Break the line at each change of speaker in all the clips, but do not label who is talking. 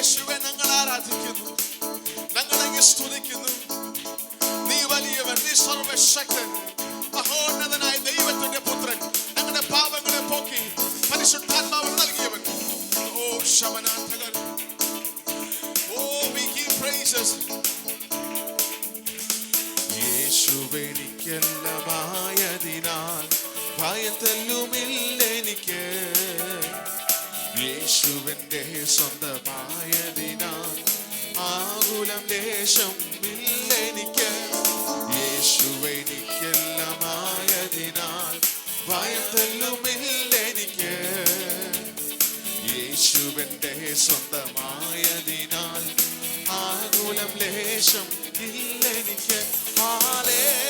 യേശുവെ ഞങ്ങൾ ആരാധിക്കുന്നു. ഞങ്ങളെ സ്തുതിക്കുന്നു. നീ വലിയവൻ നീ സർവശക്തൻ മഹോന്നതനായ ദൈവത്തിന്റെ പുത്രൻ. ഞങ്ങളുടെ പാപങ്ങളെ പോക്കി പരിശുദ്ധാത്മാവ് നൽകിയവൻ. ഓ ശമനാഥകൻ ഓ വി give പ്രൈസസ് യേശുവെനിക്കെല്ലാമായതിനാൽ ഭയം തെല്ലുമില്ലെനിക്ക് യേശുവിന്റെ സ്വന്തമായതിനാൽ ആകുലം ദേശം ഇല്ലെനിക്ക്. യേശുവെനിക്കെല്ലാമായതിനാൽ ഭയം തെല്ലുമില്ലെനിക്ക് യേശുവിന്റെ സ്വന്തമായതിനാൽ ആകുലം ലേശം ഇല്ലെനിക്ക്. ഹാലേലുയ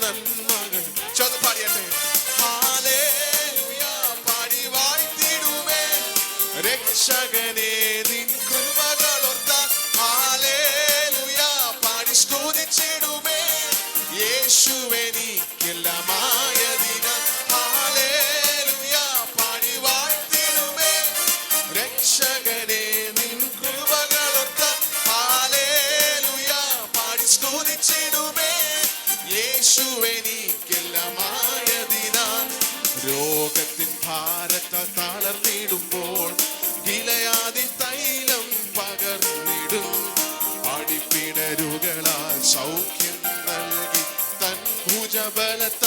നന്മകൾ ചൊന്ന് പാടിയട്ടെ. പാടി വാഴ്ത്തിടുമേ രക്ഷകനെ നിൻ കൃപകളൊത്ത ഹാലേലുയ പാടി സ്തുതിച്ചിടുമേ യേശുവെനിക്കെല്ലാമായതിനാൽ യേശുവെനിക്കെല്ലാമായതിനാൽ രോഗത്തിൻ തൈലം പകർന്നിടും. സൗഖ്യം നൽകി തൻ ഭുജബലത്താൽ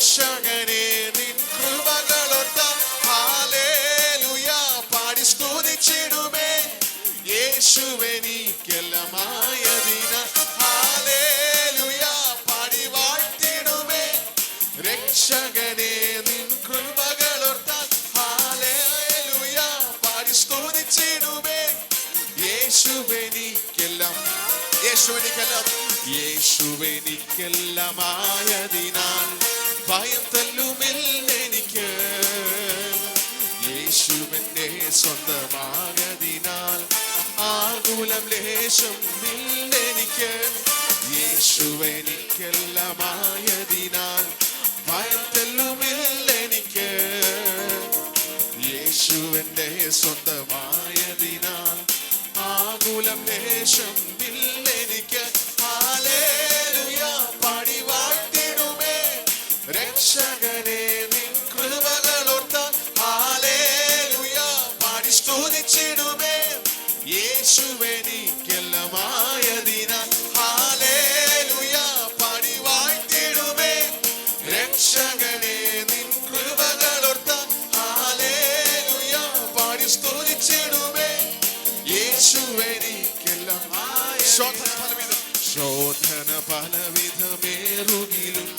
രക്ഷകനെ നിൻ കൃപകളൊത്ത ഹാലേലുയ. പാടി സ്തുതിച്ചിടുമേ. യേശുവെനിക്കെല്ലാമായതിന ഹാലേലുയ. പാടി വാഴ്ത്തിടുമേ. രക്ഷകനെ നിൻ കൃപകളൊത്ത ഹാലേലുയ. പാടി സ്തുതിച്ചിടുമേ. യേശുവെനിക്കെല്ലാം യേശുവെനിക്കെല്ലാം യേശുവെനിക്കെല്ലാമായതിനാൽ ഭയം തല്ലുമില്ലെനിക്ക് യേശുവിന്റെ സ്വന്തമാകതിനാൽ ആകുലം ലേശം ഇല്ലെനിക്ക് യേശുവെനിക്കെല്ലാമായതിനാൽ യേശുവെനിക്കെല്ലാമായതിനാൽ ഹാലേലുയ പാടി വാഴ്ത്തിടുമേ. രക്ഷകനെ നിൻ കൃപകളൊത്ത ഹാലേലുയ പാടി സ്തുതിച്ചിടുമേ. യേശുവെനിക്കെല്ലാം ശോധന പലവിധം. ശോധന പലവിധമേറുകിലും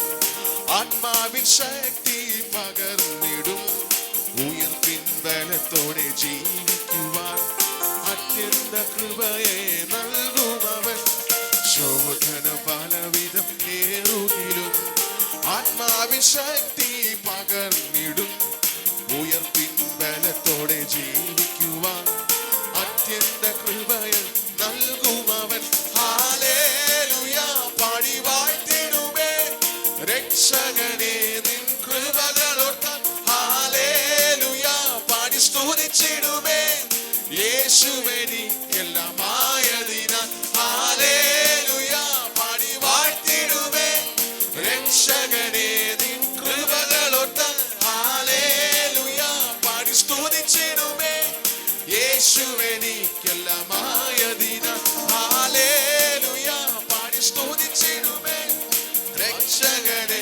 ആത്മാവിൻ ശക്തി പകർന്നിടും. ഉയർപ്പിൻ ബലത്തോടെ ജീവിക്കുവാൻ അത്യന്ത കൃപയെ നൽകുമവൻ ശോധന പലവിധം ഏറുകിലും ആത്മാവിൻ യേശുവെനിക്കെല്ലാമായതിനാൽ പാടി സ്തുതിച്ചിടുമേ രക്ഷകനെ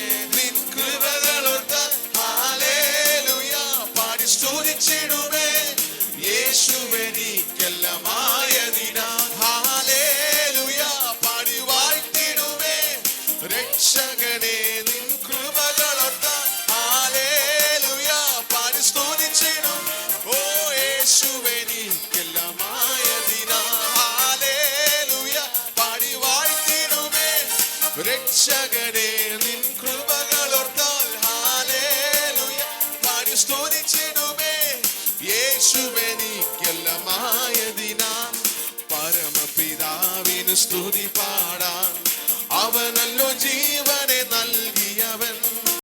രക്ഷകനെ നിൻ കൃപകളൊത്ത ഹാലേലുയ പാടി സ്തുതിച്ചിടും ഓ യേശുവെനിക്കെല്ലാമായതിനാൽ ഹാലേലുയ പാടി വാഴ്ത്തിടുമേ രക്ഷകനെ നിൻ കൃപകളോർത്താൽ ഹാലേലുയ പാടി സ്തുതിച്ചിടുമേ യേശുവെനിക്കെല്ലാമായതിനാൽ പരമപിതാവിന് സ്തുതി പാടാൻ അവനല്ലോ ജീവനെ നൽകിയവൻ.